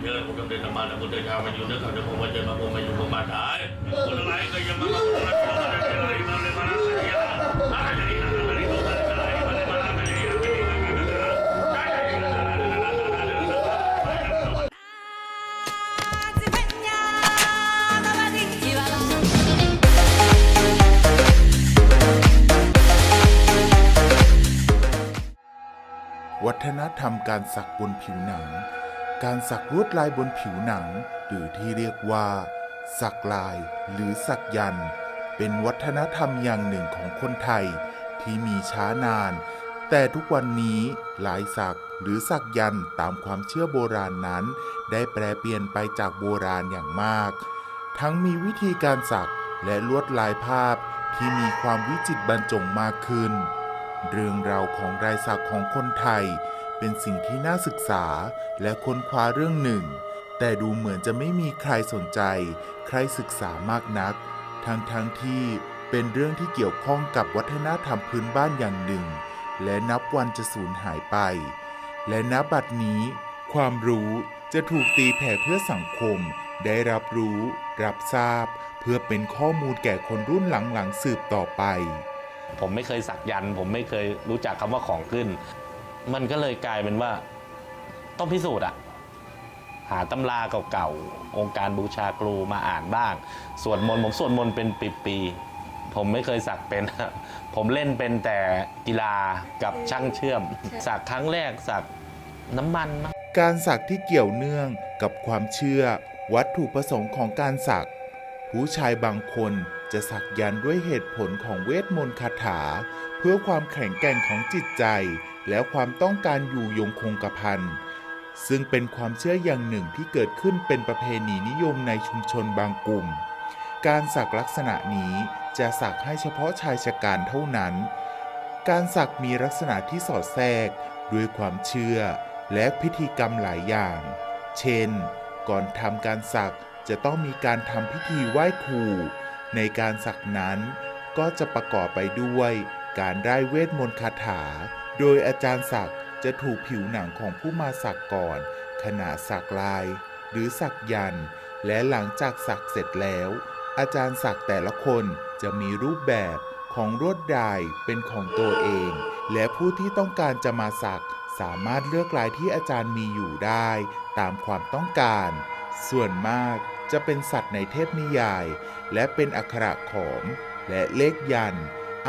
เชิญผมจำเดินธรรมานะพุเจ้ามาอยู่เนื้อเขาจะคงมาเจอมาผมมาอยู่ผมมาตายคนอะไรก็ยังมาคนละคนละคนละคนละคนละคนละคนละวัฒนธรรมการสักบนผิวหนัง การสักลวดลายบนผิวหนัง หรือที่เรียกว่า สักลายหรือสักยันต์เป็นวัฒนธรรมอย่างหนึ่งของคนไทยที่มีช้านาน แต่ทุกวันนี้ลายสักหรือสักยันต์ตามความเชื่อโบราณนั้น ได้แปลเปลี่ยนไปจากโบราณอย่างมาก ทั้งมีวิธีการสักและลวดลายภาพที่มีความวิจิตรบรรจงมากขึ้น เรื่องราวของรายสักของคนไทย เป็นสิ่งที่น่าศึกษาและค้นคว้าเรื่องหนึ่ง แต่ดูเหมือนจะไม่มีใครสนใจ ใครศึกษามากนัก ทั้งทั้งที่เป็นเรื่องที่เกี่ยวข้องกับวัฒนธรรมพื้นบ้านอย่างหนึ่ง และนับวันจะสูญหายไป และณบัดนี้ ความรู้จะถูกตีแผ่เพื่อสังคม ได้รับรู้ รับทราบ เพื่อเป็นข้อมูลแก่คนรุ่นหลังๆสืบต่อไปผมไม่เคยสักยัน ผมไม่เคยรู้จักคำว่าของขึ้น มันก็เลยกลายเป็นว่า ต้องพิสูจน์อะหาตำราเก่าๆ องค์การบูชาครูมาอ่านบ้าง สวดมนต์ผมสวดมนต์เป็นปีๆ ผมไม่เคยสักเป็น ผมเล่นเป็นแต่กีฬากับช่างเชื่อม สักครั้งแรกสักน้ำมันมั้งการสักที่เกี่ยวเนื่องกับความเชื่อ วัตถุประสงค์ของการสัก ผู้ชายบางคนจะสักยันต์ด้วยเหตุผลของเวทมนต์คาถา เพื่อความแข็งแกร่งของจิตใจ และความต้องการอยู่ยงคงกระพันซึ่งเป็นความเชื่ออย่างหนึ่งที่เกิดขึ้นเป็นประเพณีนิยมในชุมชนบางกลุ่ม การสักลักษณะนี้จะสักให้เฉพาะชายชะกันเท่านั้น การสักมีลักษณะที่สอดแทรกด้วยความเชื่อและพิธีกรรมหลายอย่าง เช่น ก่อนทำการสักจะต้องมีการทำพิธีไหว้ครู ในการสักนั้นก็จะประกอบไปด้วยการได้เวทมนต์คาถา โดยอาจารย์สักจะถูกผิวหนังของผู้มาสักก่อน ขณะสักลาย หรือสักยัน และหลังจากสักเสร็จแล้ว อาจารย์สักแต่ละคนจะมีรูปแบบของลวดลายเป็นของตัวเอง และผู้ที่ต้องการจะมาสักสามารถเลือกลายที่อาจารย์มีอยู่ได้ตามความต้องการ ส่วนมากจะเป็นสัตว์ในเทพนิยาย และเป็นอักขระขอม และเลขยัน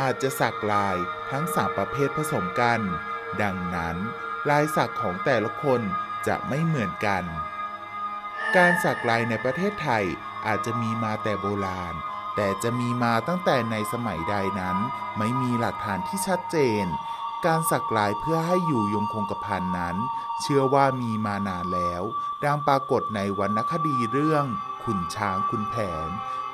อาจจะสักลายทั้งสามประเภทผสมกัน ดังนั้น ลายสักของแต่ละคนจะไม่เหมือนกัน การสักลายในประเทศไทยอาจจะมีมาแต่โบราณ แต่จะมีมาตั้งแต่ในสมัยใดนั้น ไม่มีหลักฐานที่ชัดเจน การสักลายเพื่อให้อยู่ยงคงกระพันนั้น เชื่อว่ามีมานานแล้ว ดังปรากฏในวรรณคดีเรื่อง ขุนช้างขุนแผน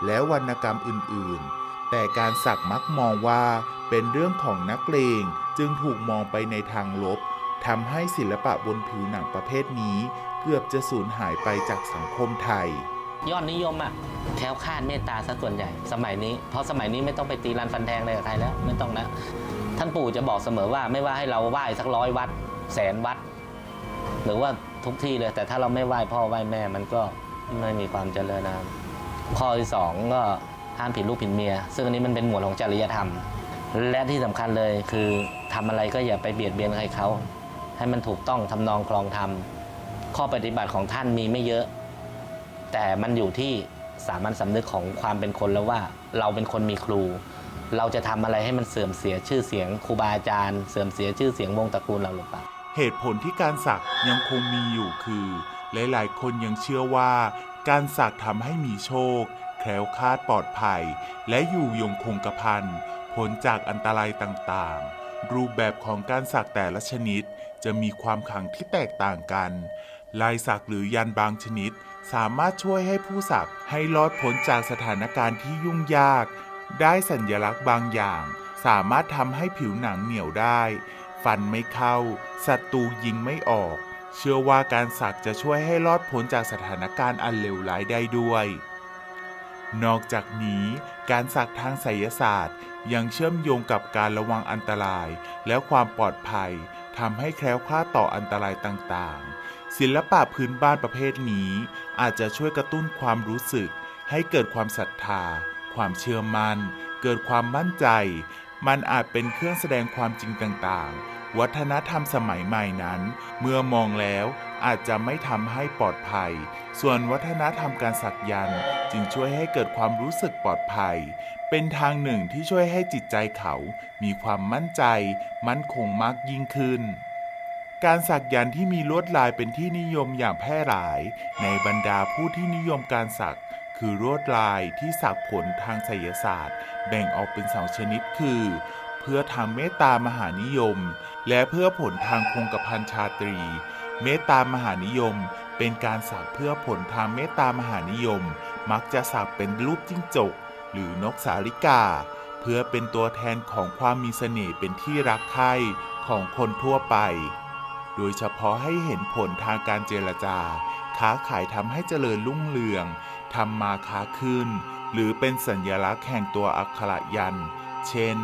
และวรรณกรรมอื่นๆ แต่การสักมักมองว่าเป็นเรื่องของนักเลงจึงถูกมองไปในทางลบทำให้ศิลปะบนผิวหนังประเภทนี้ เกือบจะสูญหายไปจากสังคมไทย ยอดนิยมอะแคล้วคาดเมตตาซะส่วนใหญ่ สมัยนี้เพราะสมัยนี้ไม่ต้องไปตีรันฟันแทงอะไรกับใครแล้วไม่ต้องนะท่านปู่จะบอกเสมอว่าไม่ว่าให้เราไหว้สักร้อยวัด แสนวัด หรือว่าทุกที่เลย แต่ถ้าเราไม่ไหว้พ่อไหว้แม่มันก็ไม่มีความเจริญนะข้อที่สองก็ ห้ามผิดลูกผิดเมีย ซึ่งอันนี้มันเป็นหมวดของจริยธรรม และที่สำคัญเลยคือทำอะไรก็อย่าไปเบียดเบียนใครเขาให้มันถูกต้องทำนองคลองธรรมข้อปฏิบัติของท่านมีไม่เยอะ แต่มันอยู่ที่สามัญสำนึกของความเป็นคนแล้วว่า เราเป็นคนมีครู เราจะทำอะไรให้มันเสื่อมเสียชื่อเสียงครูบาอาจารย์ เสื่อมเสียชื่อเสียงวงตระกูลเราหรือเปล่าเหตุผลที่การสักยังคงมีอยู่คือ หลายๆ คนยังเชื่อว่า การสักทำให้มีโชค ล้วคลาดปลอดภัย และอยู่ยงคงกระพันพ้นจากอันตรายต่างๆ รูปแบบของการสักแต่ละชนิดจะมีความขังที่แตกต่างกัน ลายสักหรือยันบางชนิด สามารถช่วยให้ผู้สักให้รอดพ้นจากสถานการณ์ที่ยุ่งยาก ได้สัญลักษณ์บางอย่าง สามารถทำให้ผิวหนังเหนียวได้ ฟันไม่เข้าศัตรูยิงไม่ออก เชื่อว่าการสักจะช่วยให้รอดพ้นจากสถานการณ์อันเลวร้ายได้ด้วย นอกจากนี้การสักทางไสยศาสตร์ ยังเชื่อมโยงกับการระวังอันตราย และความปลอดภัยทำให้แคล้วคลาดต่ออันตรายต่างๆ ศิลปะพื้นบ้านประเภทนี้ อาจจะช่วยกระตุ้นความรู้สึก ให้เกิดความศรัทธา ความเชื่อมัน่น เกิดความมั่นใจ มันอาจเป็นเครื่องแสดงความจริงต่างๆ วัฒนธรรมสมัยใหม่นั้น เมื่อมองแล้วอาจจะไม่ทำให้ปลอดภัย ส่วนวัฒนธรรมการสักยันต์จึงช่วยให้เกิดความรู้สึกปลอดภัย เป็นทางหนึ่งที่ช่วยให้จิตใจเขา มีความมั่นใจ มั่นคงมากยิ่งขึ้น การสักยันต์ที่มีลวดลายเป็นที่นิยมอย่างแพร่หลาย ในบรรดาผู้ที่นิยมการสักคือลวดลายที่สักผลทางไสยศาสตร์ แบ่งออกเป็นสองชนิดคือ เพื่อทางเมตตามหานิยม และเพื่อผลทางคงกระพันชาตรี เมตตามหานิยม เป็นการสักเพื่อผลทางเมตตามหานิยม มักจะสักเป็นรูปจิ้งจก หรือนกสาลิกา เพื่อเป็นตัวแทนของความมีเสน่ห์เป็นที่รักใคร่ของคนทั่วไป โดยเฉพาะให้เห็นผลทางการเจรจา ค้าขายทำให้เจริญรุ่งเรืองทำมาค้าขึ้น หรือเป็นสัญลักษณ์แห่งตัวอักขระยัน เช่น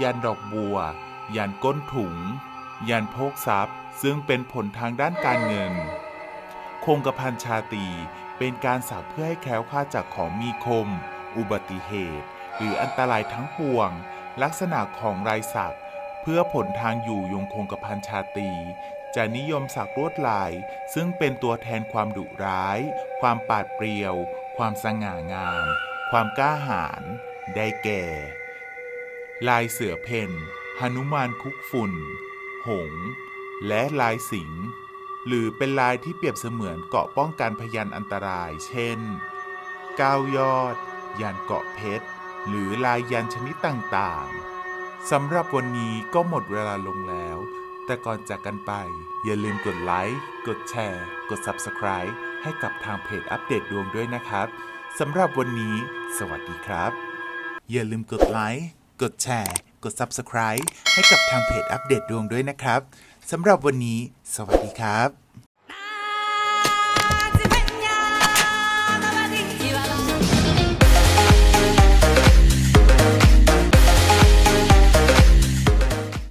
ยันดอกบัว ยันก้นถุง ยันโภกทรัพย์ซึ่งเป็นผลทางด้านการเงิน คงกระพันชาตีเป็นการสักเพื่อให้แคล้วคลาดจากของมีคม อุบัติเหตุ หรืออันตรายทั้งปวง ลักษณะของลายสักเพื่อผลทางอยู่ยงคงกระพันชาตีจะนิยมสักลวดลาย ซึ่งเป็นตัวแทนความดุร้าย ความปาดเปรียว ความสง่างาม ความกล้าหาญได้แก่ ลายเสือเพ่นหนุมานคุกฝุ่น หงส์และลายสิงห์หรือเป็นลายที่เปรียบเสมือนเกาะป้องกันพยันอันตราย เช่นก้าวยอด ยันเกาะเพชร หรือลายยันชนิดต่างๆสำหรับวันนี้ก็หมดเวลาลงแล้ว แต่ก่อนจากกันไป อย่าลืมกดไลค์กดแชร์ กด Subscribe ให้กับทางเพจอัปเดตดวงด้วยนะครับสำหรับวันนี้ สวัสดีครับ อย่าลืมกดไลค์กดแชร์ กด Subscribe ให้กับทางเพจอัปเดตดวงด้วยนะครับสำหรับวันนี้ สวัสดีครับ